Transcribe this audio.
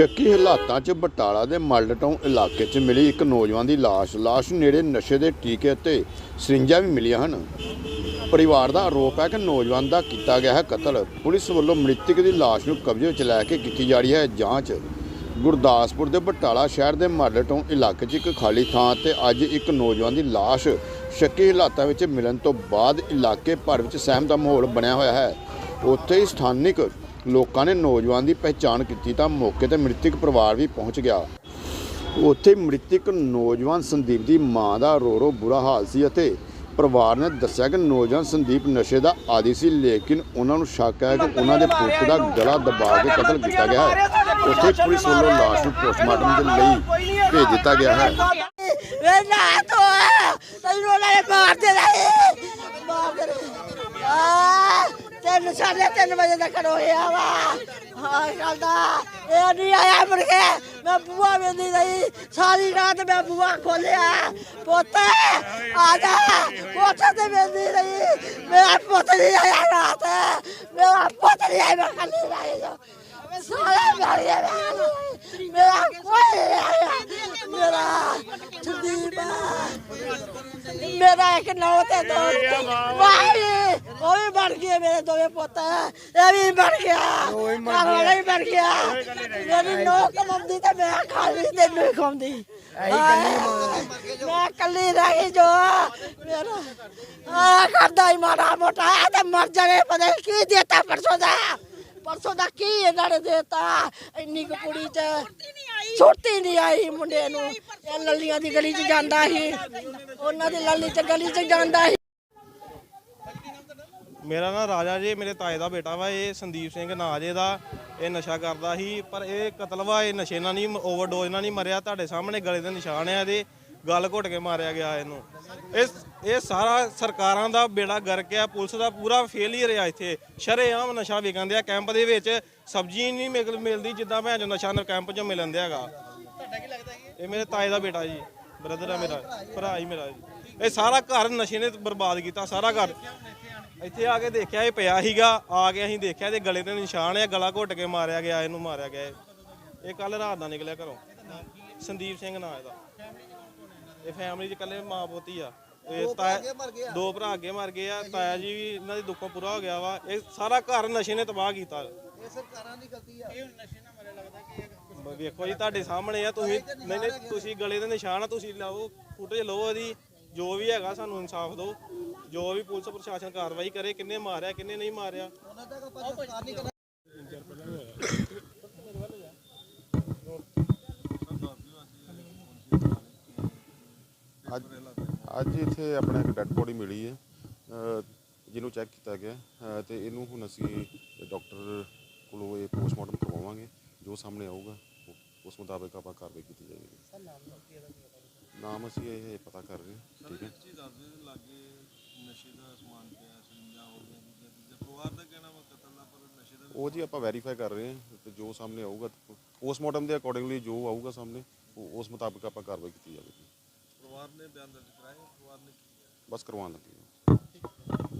ਸ਼ੱਕੀ ਹਾਲਾਤਾਂ 'ਚ ਬਟਾਲਾ ਦੇ ਮਾਲਟਾਊਨ ਇਲਾਕੇ 'ਚ ਮਿਲੀ ਇੱਕ ਨੌਜਵਾਨ ਦੀ ਲਾਸ਼। ਲਾਸ਼ ਨੇੜੇ ਨਸ਼ੇ ਦੇ ਟੀਕੇ ਅਤੇ ਸਰਿੰਜਾਂ ਵੀ ਮਿਲੀਆਂ ਹਨ। ਪਰਿਵਾਰ ਦਾ ਆਰੋਪ ਹੈ ਕਿ ਨੌਜਵਾਨ ਦਾ ਕੀਤਾ ਗਿਆ ਹੈ ਕਤਲ। ਪੁਲਿਸ ਵੱਲੋਂ ਮ੍ਰਿਤਕ ਦੀ ਲਾਸ਼ ਨੂੰ ਕਬਜ਼ੇ ਵਿੱਚ ਲੈ ਕੇ ਕੀਤੀ ਜਾ ਰਹੀ ਹੈ ਜਾਂਚ। ਗੁਰਦਾਸਪੁਰ ਦੇ ਬਟਾਲਾ ਸ਼ਹਿਰ ਦੇ ਮਾਲਟਾਊਨ ਇਲਾਕੇ 'ਚ ਇੱਕ ਖਾਲੀ ਥਾਂ ਤੇ ਅੱਜ ਇੱਕ ਨੌਜਵਾਨ ਦੀ ਲਾਸ਼ ਸ਼ੱਕੀ ਹਾਲਾਤਾਂ ਵਿੱਚ ਮਿਲਣ ਤੋਂ ਬਾਅਦ ਇਲਾਕੇ ਭਰ ਵਿੱਚ ਸਹਿਮ ਦਾ ਮਾਹੌਲ ਬਣਿਆ ਹੋਇਆ ਹੈ। ਉੱਥੇ ਹੀ ਸਥਾਨਿਕ ਲੋਕਾਂ ਨੇ ਨੌਜਵਾਨ ਦੀ ਪਹਿਚਾਣ ਕੀਤੀ ਤਾਂ ਮੌਕੇ ਤੇ ਮ੍ਰਿਤਕ ਪਰਿਵਾਰ ਵੀ ਪਹੁੰਚ ਗਿਆ। ਉੱਥੇ ਮ੍ਰਿਤਕ ਨੌਜਵਾਨ ਸੰਦੀਪ ਦੀ ਮਾਂ ਦਾ ਰੋ ਰੋ ਬੁਰਾ ਹਾਲ ਸੀ ਅਤੇ ਪਰਿਵਾਰ ਨੇ ਦੱਸਿਆ ਕਿ ਨੌਜਵਾਨ ਸੰਦੀਪ ਨਸ਼ੇ ਦਾ ਆਦੀ ਸੀ, ਲੇਕਿਨ ਉਹਨਾਂ ਨੂੰ ਸ਼ੱਕ ਹੈ ਕਿ ਉਹਨਾਂ ਦੇ ਪੁੱਤ ਦਾ ਗਲਾ ਦਬਾ ਕੇ ਕਤਲ ਕੀਤਾ ਗਿਆ ਹੈ। ਉੱਥੇ ਪੁਲਿਸ ਵੱਲੋਂ ਲਾਸ਼ ਨੂੰ ਪੋਸਟਮਾਰਟਮ ਦੇ ਲਈ ਭੇਜ ਦਿੱਤਾ ਗਿਆ ਹੈ। ਵੇ ਨਾ ਤੋ, ਤੈਨੂੰ ਉਹਨਾਂ ਨੇ ਮਾਰ ਦੇਣਾ ਏ ਮਾਰ ਦੇਣਾ ਆ ਤਿੰਨ ਸਾਢੇ ਤਿੰਨ ਵਜੇ ਦਾ ਖੜੋਇਆ ਵਾ। ਹਾਂ ਚੱਲਦਾ ਇਹ ਨਹੀਂ ਆਇਆ ਮੁੜ ਕੇ ਮੈਂ ਬੂਆ ਵੇਂਦੀ ਰਹੀ। ਸਾਰੀ ਰਾਤ ਮੈਂ ਬੂਆ ਖੋਲਿਆ ਪੁੱਤ, ਆ ਜਾ। ਪੁੱਤ ਤੇ ਵੇਂਦੀ ਰਹੀ। ਮੇਰਾ ਪੁੱਤ ਨਹੀਂ ਆਇਆ ਰਾਤ। ਮੇਰਾ ਪੁੱਤ ਨਹੀਂ ਆਇਆ। ਮੈਂ ਕੱਲੀ ਰਹੀ ਸਾਰਾ ਮਰ ਮੈਂ। ਮੇਰਾ ਕੋਈ ਨਹੀਂ ਮੇਰਾ ਸੰਦੀਪ ਮੇਰਾ ਇੱਕ ਨੌ ਤੇ ਦੋ ਵਾਹੀ ਉਹ ਵੀ ਬਣ ਗਏ ਮੇਰੇ ਦੋਵੇਂ ਪੁੱਤ ਇਹ ਵੀ ਬਣ ਗਿਆ ਘਰ ਵਾਲਾ ਵੀ ਬਣ ਗਿਆ ਮੇਰੀ ਨੌ ਕਮਾਉਂਦੀ ਤੇ ਮੈਂ ਖਾਲੀ ਤੈਨੂੰ ਹੀ ਖਾਉਂਦੀ ਮੈਂ ਕੱਲੀ ਰਹਿ ਗਈ ਜੋ ਮੇਰਾ ਆ ਕਰਦਾ ਹੀ ਮਾੜਾ ਮੋਟਾ ਤੇ ਮਰ ਜਾਣੇ ਪਤਾ ਕੀ ਦਿੱਤਾ ਪਰਸੋਂ ਦਾ ਪਰਸੋਂ ਦਾ ਕੀ ਇਹਨਾਂ ਨੇ ਦੇਤਾ? ਇੰਨੀ ਕੁ ਕੁੜੀ ਚ ਛੋਟੀ ਨਹੀਂ ਆਈ। ਮੁੰਡੇ ਨੂੰ। ਇਹ ਲੱਲੀਆਂ ਦੀ ਗਲੀ ਚ ਜਾਂਦਾ ਸੀ। ਉਹਨਾਂ ਦੀ ਲੱਲੀ ਚ ਗਲੀ ਚ ਜਾਂਦਾ ਸੀ। ਮੇਰਾ ਨਾਂ ਰਾਜਾ ਜੀ ਮੇਰੇ ਤਾਏ ਦਾ ਬੇਟਾ ਵਾ ਇਹ ਸੰਦੀਪ ਸਿੰਘ ਨਾਂ ਜੇ ਦਾ ਇਹ ਨਸ਼ਾ ਕਰਦਾ ਸੀ। ਪਰ ਇਹ ਕਤਲ ਵਾ ਇਹ ਨਸ਼ੇ ਨਾਲ ਨਹੀਂ ਓਵਰਡੋਜ਼ ਨਾਲ ਨਹੀਂ ਮਰਿਆ। ਤੁਹਾਡੇ ਸਾਹਮਣੇ ਗਲੇ ਦੇ ਨਿਸ਼ਾਨ ਆ ਇਹਦੇ। ਗਲ ਘੁੱਟ ਕੇ ਮਾਰਿਆ ਗਿਆ ਇਹਨੂੰ। ਇਹ ਇਹ ਸਾਰਾ ਸਰਕਾਰਾਂ ਦਾ ਬੇੜਾ ਗਰਕ ਆ ਪੁਲਿਸ ਦਾ ਪੂਰਾ ਫੇਲਿਅਰ ਆ ਇੱਥੇ। ਸ਼ਰੇਆਮ ਨਸ਼ਾ ਵਿਕਣ ਦਿਆ ਕੈਂਪ ਦੇ ਵਿੱਚ। ਸਬਜ਼ੀ ਨਹੀਂ ਮਿਲ- ਮਿਲਦੀ ਜਿੱਦਾਂ ਭੈਣ ਜੋ ਨਸ਼ਾ ਨ ਕੈਂਪ 'ਚ ਮਿਲਣ ਦਿਆ ਹੈਗਾ ਇਹ ਮੇਰੇ ਤਾਏ ਦਾ ਬੇਟਾ ਜੀ। ਬ੍ਰਦਰ ਆ ਮੇਰਾ ਭਰਾ ਹੀ ਮੇਰਾ ਜੀ। ਇਹ ਸਾਰਾ ਘਰ ਨਸ਼ੇ ਨੇ ਬਰਬਾਦ ਕੀਤਾ ਸਾਰਾ ਘਰ। ਇੱਥੇ ਆ ਕੇ ਦੇਖਿਆ ਇਹ ਪਿਆ ਸੀਗਾ। ਆ ਕੇ ਅਸੀਂ ਦੇਖਿਆ ਇਹਦੇ ਗਲੇ ਤੇ ਨਿਸ਼ਾਨ ਆ ਗਲਾ ਘੁੱਟ ਕੇ ਮਾਰਿਆ ਗਿਆ ਇਹਨੂੰ ਮਾਰਿਆ ਗਿਆ। ਇਹ। ਇਹ ਕੱਲ ਰਾਤ ਦਾ ਨਿਕਲਿਆ ਘਰੋਂ। ਸੰਦੀਪ ਸਿੰਘ ਨਾਂ ਇਹਦਾ। ਇਹ ਫੈਮਿਲੀ ਚ ਇਕੱਲੇ ਮਾਂ ਪੋਤੀ ਆ। ਇਹ ਤਾਇਆ ਦੋ ਭਰਾ ਅੱਗੇ ਮਰ ਗਏ ਆ। ਤਾਇਆ ਜੀ ਵੀ ਇਹਨਾਂ ਦੀ ਦੁੱਖੋਂ ਪੂਰਾ ਹੋ ਗਿਆ ਵਾ। ਇਹ ਸਾਰਾ ਘਰ ਨਸ਼ੇ ਨੇ ਤਬਾਹ ਕੀਤਾ। ਇਹ ਸਰਕਾਰਾਂ ਦੀ ਗਲਤੀ ਆ। ਇਹ ਨਸ਼ੇ ਨਾਲ ਮਰੇ ਲੱਗਦਾ ਕਿ ਵੇਖੋ ਜੀ ਤੁਹਾਡੇ ਸਾਹਮਣੇ ਆ। ਤੁਸੀਂ ਨਹੀਂ ਨਹੀਂ ਤੁਸੀਂ ਗਲੇ ਦੇ ਨਿਸ਼ਾਨ ਆ। ਤੁਸੀਂ ਲਾਓ ਫੁਟੇਜ ਲਓ ਇਹਦੀ। ਜੋ ਵੀ ਹੈਗਾ ਸਾਨੂੰ ਇਨਸਾਫ ਦਿਓ। ਜੋ ਵੀ ਪੁਲਿਸ ਪ੍ਰਸ਼ਾਸਨ ਕਾਰਵਾਈ ਕਰੇ ਕਿੰਨੇ ਮਾਰਿਆ ਕਿੰਨੇ ਨਹੀਂ ਮਾਰਿਆ। ਅੱਜ ਅੱਜ ਇੱਥੇ ਆਪਣਾ ਇੱਕ ਡੈੱਡ ਬੋਡੀ ਮਿਲੀ ਹੈ ਜਿਹਨੂੰ ਚੈੱਕ ਕੀਤਾ ਗਿਆ ਅ, ਤੇ ਇਹਨੂੰ ਹੁਣ ਅਸੀਂ ਡਾਕਟਰ ਕੋਲੋਂ ਇਹ ਪੋਸਟਮਾਰਟਮ ਕਰਵਾਵਾਂਗੇ ਜੋ ਸਾਹਮਣੇ ਆਊਗਾ ਉਹ- ਉਸ ਮੁਤਾਬਕ ਆਪਾਂ ਕਾਰਵਾਈ ਕੀਤੀ ਜਾਏਗੀ। ਨਾਮ ਅਸੀਂ ਇਹ ਪਤਾ ਕਰ ਰਹੇ ਹਾਂ ਠੀਕ ਹੈ। ਉਹ ਜੀ ਆਪਾਂ ਵੈਰੀਫਾਈ ਕਰ ਰਹੇ ਹਾਂ ਤੇ ਜੋ ਸਾਹਮਣੇ ਆਊਗਾ ਪੋਸਟਮਾਰਟਮ ਦੇ ਅਕੋਰਡਿੰਗਲੀ ਜੋ ਆਊਗਾ ਸਾਹਮਣੇ ਉਹ- ਉਸ ਮੁਤਾਬਕ ਆਪਾਂ ਕਾਰਵਾਈ ਕੀਤੀ ਜਾਵੇਗੀ। ਪਰਿਵਾਰ ਨੇ ਬਿਆਨ ਦਰਜ ਕਰਾਇਆ ਪਰਿਵਾਰ ਨੇ ਕੀ ਬਸ ਕਰਵਾਉਣ ਲੱਗੇ।